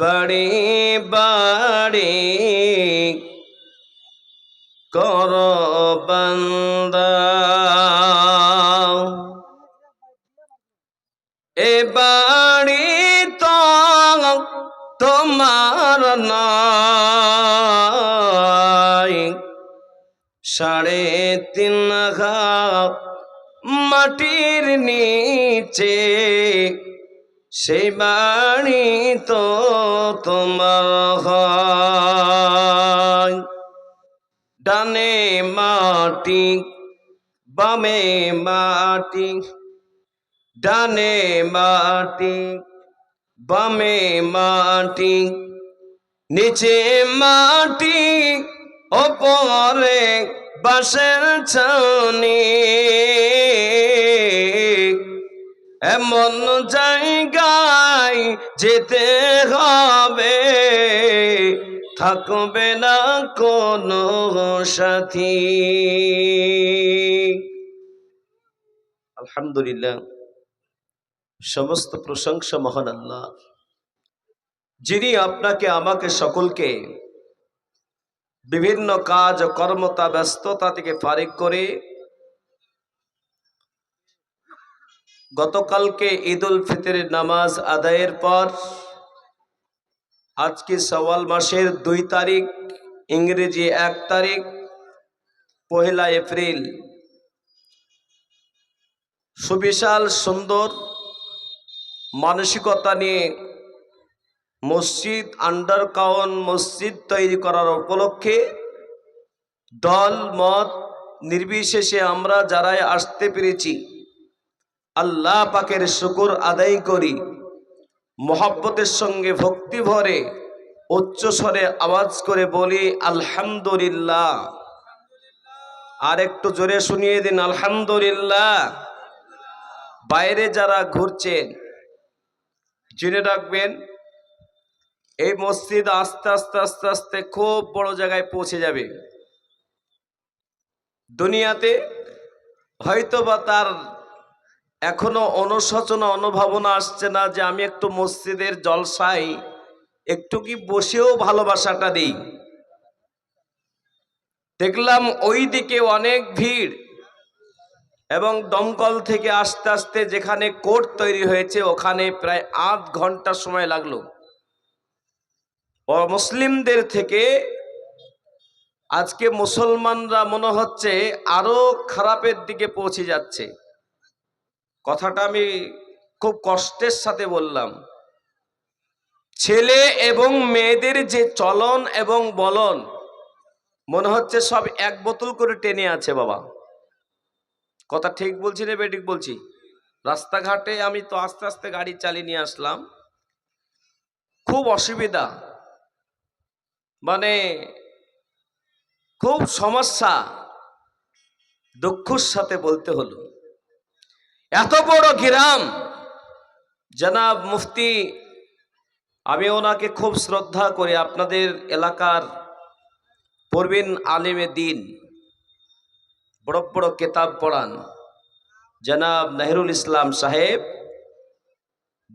বাড়ি বাড়ি কর বান্দা। এ বাড়ি তো তোমার সাড়ে তিন ঘাপ মাটির নিচে সেই বাড়ি তো তোমার ডানে মাটি, বামে মাটি, ডানে মাটি, বামে মাটি, নিচে মাটি, ওপরে বাসের ছাউনি। এমন জায়গায় যেতে হবে। থাকবে না কোনো সাথী। আলহামদুলিল্লাহ, সমস্ত প্রশংসা মহান আল্লাহ। যিনি আপনাকে, আমাকে সকলকে বিভিন্ন কাজ ও কর্মতা ব্যস্ততা থেকে ফারিক করে গতকালকে ঈদ উল ফিতরের নামাজ আদায়ের পর আজকে সওয়াল মাসের দুই তারিখ, ইংরেজি এক তারিখ, পহেলা এপ্রিল। সুবিশাল, সুন্দর মানসিকতা নিয়ে মসজিদ আন্ডার কাউন মসজিদ তৈরি করার উপলক্ষে দল, মত নির্বিশেষে আমরা যারাই আসতে পেরেছি আল্লাহ পাকের শুকুর আদায় করি। মোহাব্বতের সঙ্গে ভক্তি ভরে, উচ্চ স্বরে আওয়াজ করে বলি, আলহামদুলিল্লাহ। আর একটু জোরে শুনিয়ে দিন, আলহামদুলিল্লাহ। বাইরে যারা ঘুরছেন, জেনে রাখবেন, এই মসজিদ আস্তে আস্তে আস্তে আস্তে খুব বড় জায়গায় পৌঁছে যাবে। দুনিয়াতে হয়তো বা তার এখনও অনুশোচনা, অনুভাবনা আসছে না যে আমি একটু মসজিদের জলসাই একটু কি বসেও ভালোবাসাটা দিই। দেখলাম ওই দিকে অনেক ভিড় এবং দমকল থেকে আস্তে আস্তে যেখানে কোর্ট তৈরি হয়েছে, ওখানে প্রায় আধ ঘণ্টা সময় লাগল। মুসলিমদের থেকে আজকে মুসলমানরা মনে হচ্ছে আরও খারাপের দিকে পৌঁছে যাচ্ছে। কথাটা আমি খুব কষ্টের সাথে বললাম। ছেলে এবং মেয়েদের যে চলন এবং বলন, মনে হচ্ছে সব এক বোতল করে টেনে আছে বাবা। কথা ঠিক বলছি না বেঠিক বলছি? রাস্তাঘাটে আমি তো আস্তে আস্তে গাড়ি চালিয়ে নিয়ে আসলাম। খুব অসুবিধা। মানে খুব সমস্যা। দুঃখর সাথে বলতে হলো। এত বড় গ্রাম জনাব মুফতি, আমি ওনাকে খুব শ্রদ্ধা করি আপনাদের এলাকার পরবিন আলিমে দিন, বড় বড় কেতাব পড়ান। জনাব নেহরুল ইসলাম সাহেব,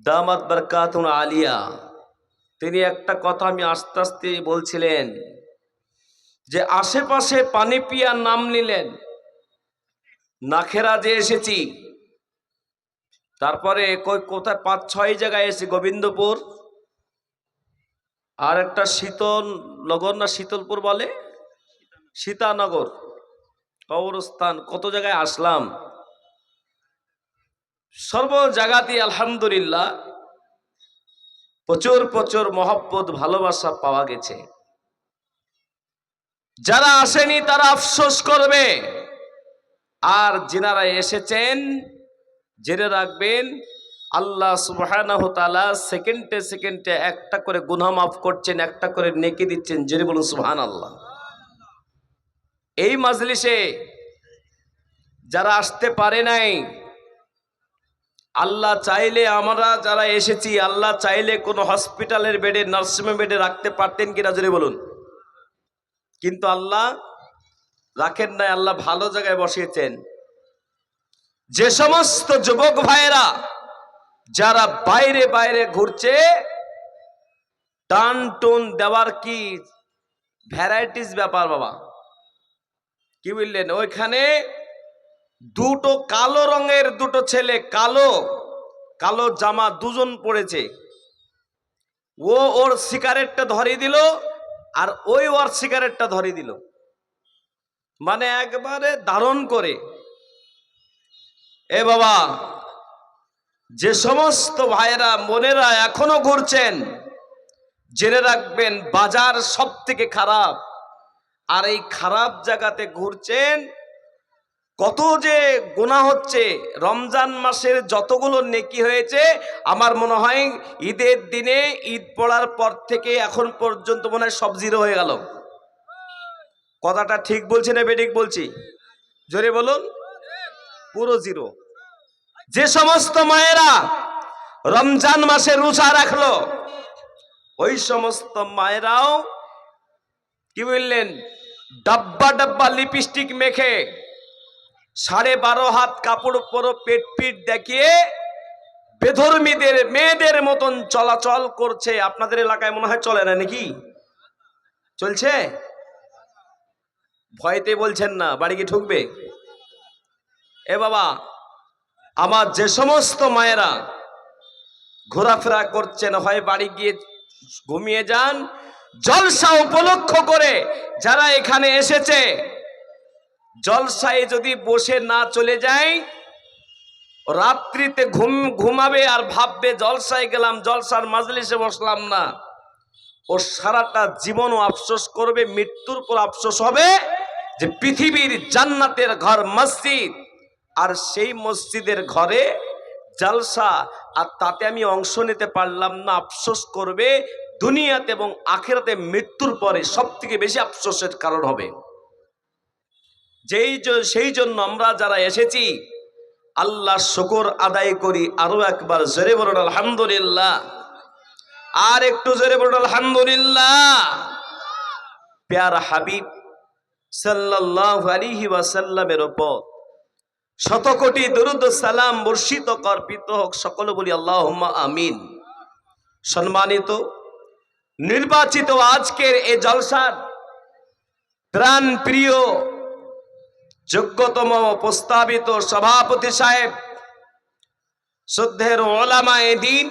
দামাত বরকাতুন আলিয়া, তিনি একটা কথা আমি আস্তে আস্তে বলছিলেন, যে আশেপাশে পানি পিয়ার নাম নিলেন নাখেরা যে এসেছি। তারপরে কোথায় পাঁচ, ছয় জায়গায় এসে গোবিন্দপুর। আর একটা শীতল নগর না শীতলপুর বলে? সীতানগর। কবরস্থান, কত জায়গায় আসলাম? সর্ব জায়গাতে আলহামদুলিল্লাহ, প্রচুর প্রচুর মহব্বত, ভালোবাসা পাওয়া গেছে। যারা আসেনি তারা আফসোস করবে। আর যিনারা এসেছেন জেনে রাখবেন, আল্লাহ তাআলা সেকেন্ডে সেকেন্ডে একটা করে গুনাহ মাফ করছেন, একটা করে নেকি দিচ্ছেন, জেনে বলুন সুবহানাল্লাহ। এই মাজলিসে যারা আসতে পারে নাই, আল্লাহ চাইলে আমরা যারা এসেছি, আল্লাহ চাইলে কোনো হসপিটালের বেডে নার্সিংহোম বেডে রাখতে পারতেন কিনা জোরে বলুন। কিন্তু আল্লাহ রাখেন নাই, আল্লাহ ভালো জায়গায় বসিয়েছেন। যে সমস্ত যুবক ভাইয়েরা যারা বাইরে বাইরে ঘুরছে, টান টুন দেওয়ার কি ভ্যারাইটিস ব্যাপার বাবা? কি বললেন? ওইখানে দুটো কালো রঙের দুটো ছেলে, কালো কালো জামা দুজন পড়েছে ও ওর সিগারেটটা ধরিয়ে দিল আর ওই ওর সিগারেটটা ধরিয়ে দিল। মানে একবারে দারুণ করে। এ বাবা, যে সমস্ত ভাইয়েরা মনেরা এখনও ঘুরছেন, জেনে রাখবেন বাজার সব থেকে খারাপ। আর এই খারাপ জায়গাতে ঘুরছেন, কত যে গোনা হচ্ছে, রমজান মাসের যতগুলো নেকি হয়েছে, আমার মনে হয় ঈদের দিনে ঈদ পড়ার পর থেকে এখন পর্যন্ত মনে হয় সব জিরো হয়ে গেল। কথাটা ঠিক বলছি না বেঠিক বলছি? জোরে বলুন। পুরো জিরো। যে সমস্ত মায়েরা রমজান মাসে রোজা রাখল, ওই সমস্ত মায়েরাও কি বললেন, ডাব্বা ডাব্বা লিপস্টিক মেখে সাড়ে বারো হাত কাপড় পরো পেট পিট দেখিয়ে বেধর্মীদের, মেয়েদের মতন চলাচল করছে। আপনাদের এলাকায় মনে হয় চলে না নাকি? চলছে? ভয়তে বলছেন না, বাড়ি কি ঠুকবে এ বাবা, আমার যে সমস্ত মায়েরা ঘোরাফেরা করছেন, হয় বাড়ি গিয়ে ঘুমিয়ে যান, জলসা উপলক্ষ করে যারা এখানে এসেছে, জলসায় যদি বসে না চলে যায়, রাত্রিতে ঘুম, ঘুমাবে আর ভাববে, জলসায় গেলাম, জলসার মাজলিসে বসলাম না। ও সারাটা জীবনও আফসোস করবে, মৃত্যুর পর আফসোস হবে যে পৃথিবীর জান্নাতের ঘর, মসজিদ। আর সেই মসজিদের ঘরে জালসা, আর তাতে আমি অংশ নিতে পারলাম না, আফসোস করবে। দুনিয়াতে এবং আখেরাতে মৃত্যুর পরে সব থেকে বেশি আফসোসের কারণ হবে। যেই সেই জন্য আমরা যারা এসেছি আল্লাহ শুকর আদায় করি আরও একবার জোরে বলুন, আলহামদুলিল্লাহ। আর একটু জোরে বলুন, আলহামদুলিল্লাহ। প্যার হাবিব সাল্লাল্লাহু আলাইহি ওয়াসাল্লামের উপর শত কোটি দরুদ সালাম বর্ষিত কর্পিত হোক সকল বলি আল্লাহুম্মা আমিন। সম্মানিত, নির্বাচিত আজকের এ জলসার প্রাণ প্রিয় যোগ্যতম প্রস্তাবিত সভাপতি সাহেব শ্রদ্ধের ওলামায়ে দিন,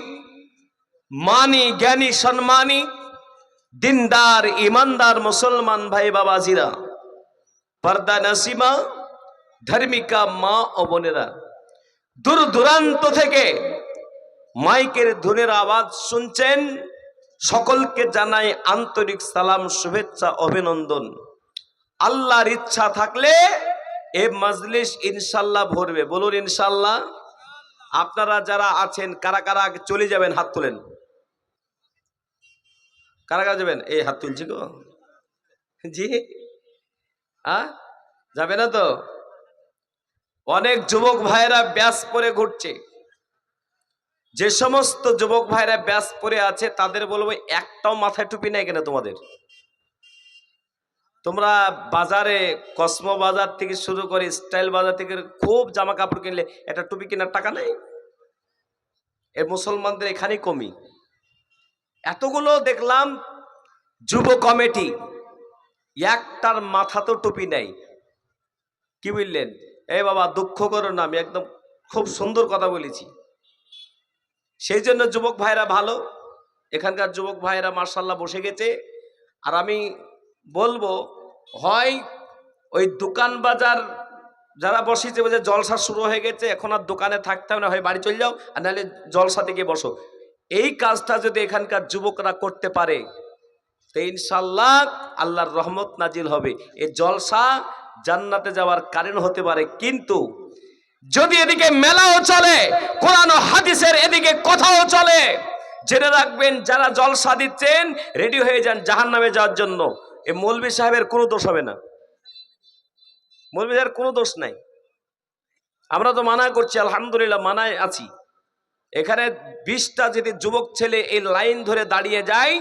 মানি জ্ঞানী সম্মানী, দিনদার, ইমানদার মুসলমান ভাই বাবাজিরা, পর্দা নাসিমা ধার্মিকা মা ও বোনেরা, দূর দূরান্ত থেকে মাইকের ধুনের আওয়াজ শুনছেন, সকলকে জানাই আন্তরিক সালাম, শুভেচ্ছা, অভিনন্দন। আল্লাহর ইচ্ছা থাকলে এ মাজলিস ইনশাল্লাহ ভরবে। বলুন ইনশাল্লাহ, আপনারা যারা আছেন, কারা কারা চলে যাবেন, হাত তুলেন। কারা কারা যাবেন? এই হাত তুলছি গো। জি, আ, যাবে না তো? অনেক যুবক ভাইরা ব্যাস পরে ঘুরছে। যে সমস্ত যুবক ভাইরা ব্যাস পরে আছে, তাদের বলব একটাও মাথায় টুপি নেই কেন তোমাদের? তোমরা বাজারে কসমো বাজার থেকে শুরু করে স্টাইল বাজার থেকে খুব জামা কাপড় কিনলে একটা টুপি কেনার টাকা নেই? এর মুসলমানদের এখানেই কমি। এতগুলো দেখলাম যুব কমিটি, একটার মাথা তো টুপি নেই। কি বললেন? এই বাবা, দুঃখ করো না, আমি একদম খুব সুন্দর কথা বলেছি। সেই জন্য যুবক ভাইরা ভালো, এখানকার যুবক ভাইরা মার্শাল্লাহ বসে গেছে। আর আমি বলব, হয় ওই দোকান বাজার যারা বসেছে যে জলসা শুরু হয়ে গেছে, এখন আর দোকানে থাকতে হবে না, হয় বাড়ি চলে যাও, আর নাহলে জলসা থেকে বসো। এই কাজটা যদি এখানকার যুবকরা করতে পারে, তো ইনশাল্লাহ আল্লাহর রহমত নাজিল হবে। এই জলসা জান্নাতে যাওয়ার কারণ হতে পারে, কিন্তু যদি এদিকে মেলাও চলে, কোরআন হাদিসের এদিকে কথাও চলে, জেনে রাখবেন যারা জলসা দিচ্ছেন, রেডি হয়ে যান জাহান নামে যাওয়ার জন্য। এ মৌলবী সাহেবের কোনো দোষ হবে না। মৌলবী সাহেবের কোনো দোষ নাই। আমরা তো মানা করছি, আলহামদুলিল্লাহ মানায় আছি। এখানে বিশটা যদি যুবক ছেলে এই লাইন ধরে দাঁড়িয়ে যায়,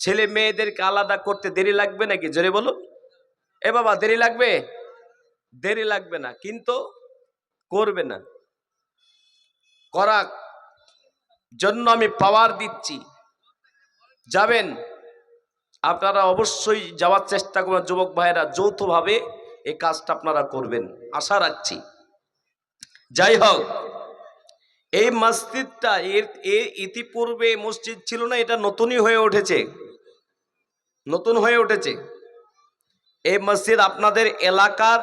ছেলে মেয়েদেরকে আলাদা করতে দেরি লাগবে নাকি? জোরে বলো এ বাবা, দেরি লাগবে? দেরি লাগবে না, কিন্তু করবে না। করা জন্য আমি পাওয়ার দিচ্ছি। যাবেন? আপনারা অবশ্যই যাওয়ার চেষ্টা করবেন, যুবক ভাইয়েরা, যৌথভাবে এই কাজটা আপনারা করবেন। আশা রাখছি। যাই হোক, এই মসজিদটা এর এর ইতিপূর্বে মসজিদ ছিল না, এটা নতুনই হয়ে উঠেছে। নতুন হয়ে উঠেছে। এই মসজিদ আপনাদের এলাকার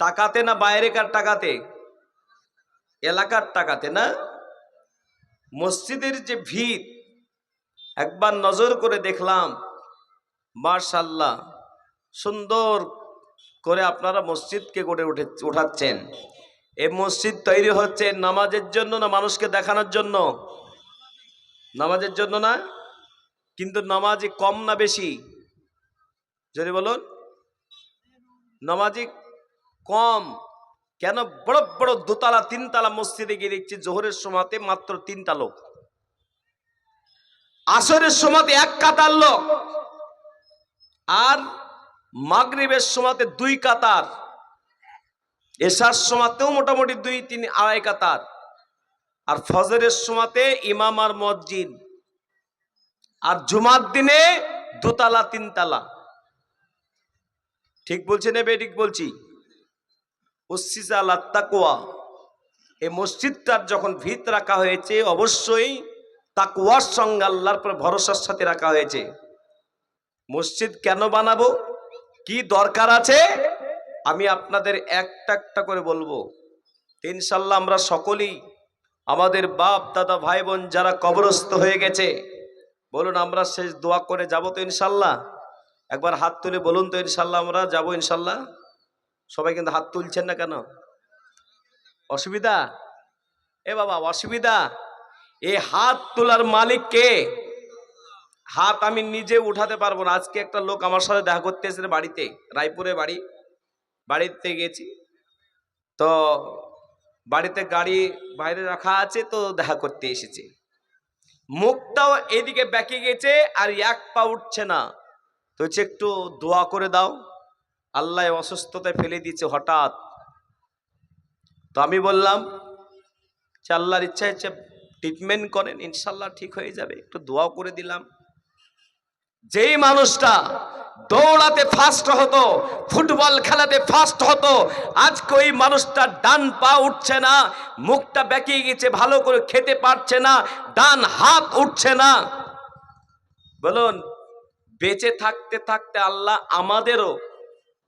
টাকাতে না বাইরেকার টাকাতে? এলাকার টাকাতে না? মসজিদের যে ভিত একবার নজর করে দেখলাম মার্শাল্লাহ সুন্দর করে আপনারা মসজিদকে গড়ে উঠে, উঠাচ্ছেন। এই মসজিদ তৈরি হচ্ছে নামাজের জন্য না মানুষকে দেখানোর জন্য? নামাজের জন্য না? কিন্তু নামাজি কম না বেশি? যদি বলুন, নামাজি কম, কেন বড় বড় দোতলা, তিনতলা মসজিদে গিয়ে দেখছি জোহরের সময়তে মাত্র তিনটা লোক। আসরের সময়তে এক কাতার লোক আর মাগরিবের সময়তে দুই কাতার। এশার সময়তেও মোটামুটি দুই, তিন, আড়াই কাতার। আর ফজরের সময়তে ইমাম আর মসজিদ। আর জুমার দিনে দোতলা, তিনতলা। ঠিক বলছি না বে, ঠিক বলছি? তাকুয়া এই মসজিদটার যখন ভিত রাখা হয়েছে, অবশ্যই তাকুয়ার সঙ্গে আল্লাহর পর ভরসার সাথে রাখা হয়েছে। মসজিদ কেন বানাবো? কি দরকার আছে? আমি আপনাদের একটা একটা করে বলব। ইনশাল্লাহ আমরা সকলেই, আমাদের বাপ, দাদা, ভাই, বোন যারা কবরস্থ হয়ে গেছে, বলুন আমরা শেষ দোয়া করে যাব তো ইনশাল্লাহ একবার হাত তুলে বলুন তো ইনশাল্লাহ আমরা, যাব ইনশাল্লাহ সবাই কিন্তু হাত তুলছেন না কেন? অসুবিধা? এ বাবা, অসুবিধা? এ হাত তোলার মালিক কে? হাত আমি নিজে উঠাতে পারব না। আজকে একটা লোক আমার সাথে দেখা করতে এসেছে বাড়িতে, রায়পুরে বাড়ি, বাড়িতে গেছি। তো বাড়িতে গাড়ি বাইরে রাখা আছে, তো দেখা করতে এসেছে। মুখটাও এদিকে ব্যাকে গেছে আর এক পা উঠছে না। তো হচ্ছে একটু দোয়া করে দাও। আল্লাহ অসুস্থতায় ফেলে দিয়েছে হঠাৎ। তো আমি বললাম, যে আল্লাহর ইচ্ছা হচ্ছে ট্রিটমেন্ট করেন ইনশাল্লাহ ঠিক হয়ে যাবে। একটু দোয়া করে দিলাম। যেই মানুষটা দৌড়াতে ফার্স্ট হতো, ফুটবল খেলাতে ফার্স্ট হতো, আজকে ওই মানুষটা ডান পা উঠছে না, মুখটা বেঁকিয়ে গেছে, ভালো করে খেতে পারছে না, ডান হাত উঠছে না। বলুন বেঁচে থাকতে থাকতে আল্লাহ আমাদেরও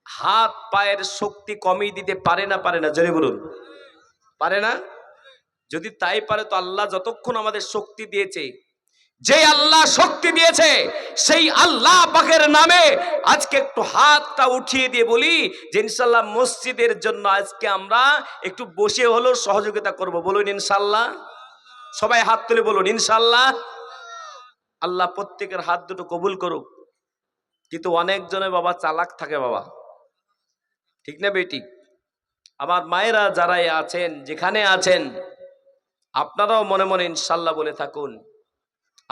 হাত পায়ের শক্তি কমিয়ে দিতে পারে না পারে না? জোরে বলুন। পারে না? যদি তাই পারে, তো আল্লাহ যতক্ষণ আমাদের শক্তি দিয়েছে যে আল্লাহ শক্তি দিয়েছে, সেই আল্লাহ পাকের নামে আজকে একটু হাতটা উঠিয়ে দিয়ে বলি যে ইনশাল্লাহ মসজিদের জন্য আজকে আমরা একটু বসে হলেও সহযোগিতা করব। বলুন ইনশাল্লাহ সবাই হাত তুলে বলুন ইনশাল্লাহ আল্লাহ প্রত্যেকের হাত দুটো কবুল করুক। কিন্তু অনেকজনে বাবা চালাক থাকে বাবা। ঠিক না বেটি? আমার মায়েরা যারাই আছেন, যেখানে আছেন, আপনারাও মনে মনে ইনশাল্লাহ বলে থাকুন,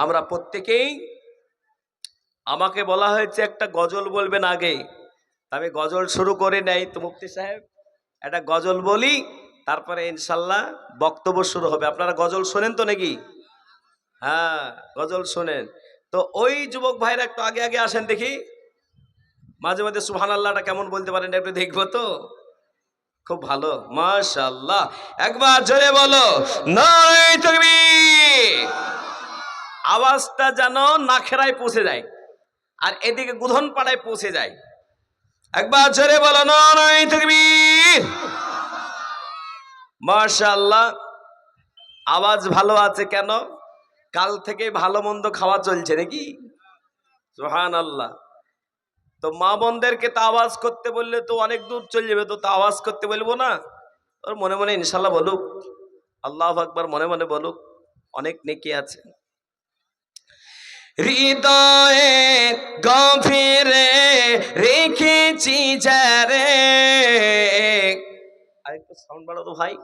আমরা প্রত্যেকেই, আমাকে বলা হয়েছে একটা গজল বলবেন আগে। আমি গজল শুরু করে নেই, তো মুফতি সাহেব, একটা গজল বলি, তারপরে ইনশাল্লাহ বক্তব্য শুরু হবে। আপনারা গজল শোনেন তো নাকি? হ্যাঁ গজল শোনেন। তো ওই যুবক ভাইরা একটু আগে আগে আসেন দেখি। মাঝে মাঝে সুহান আল্লাহটা কেমন বলতে পারেন একটু দেখব তো? খুব ভালো মাশাল্লাহ একবার জোরে বলো তুমি আওয়াজটা যেন নাখেরায় পৌঁছে যায় আর এদিকে গুধন পাড়ায় পৌঁছে যায়। একবার জোরে বলো নয় তুমি মাশাল্লাহ আওয়াজ ভালো আছে কেন? কাল থেকে ভালো মন্দ খাওয়া চলছে নাকি? সোহান আল্লাহ তো মা বোনদেরকে তো আওয়াজ করতে বললে তো অনেক দূর চলে যাবে, তো তা আওয়াজ করতে বলব না? ওর মনে মনে ইনশাল্লাহ বলুক। আল্লাহ আকবার মনে মনে বলুক, অনেক নেকি আছে। হৃদয়ে গভীরে রেখেছি যারে আরেকটু সাউন্ড বাড়ো তো ভাই।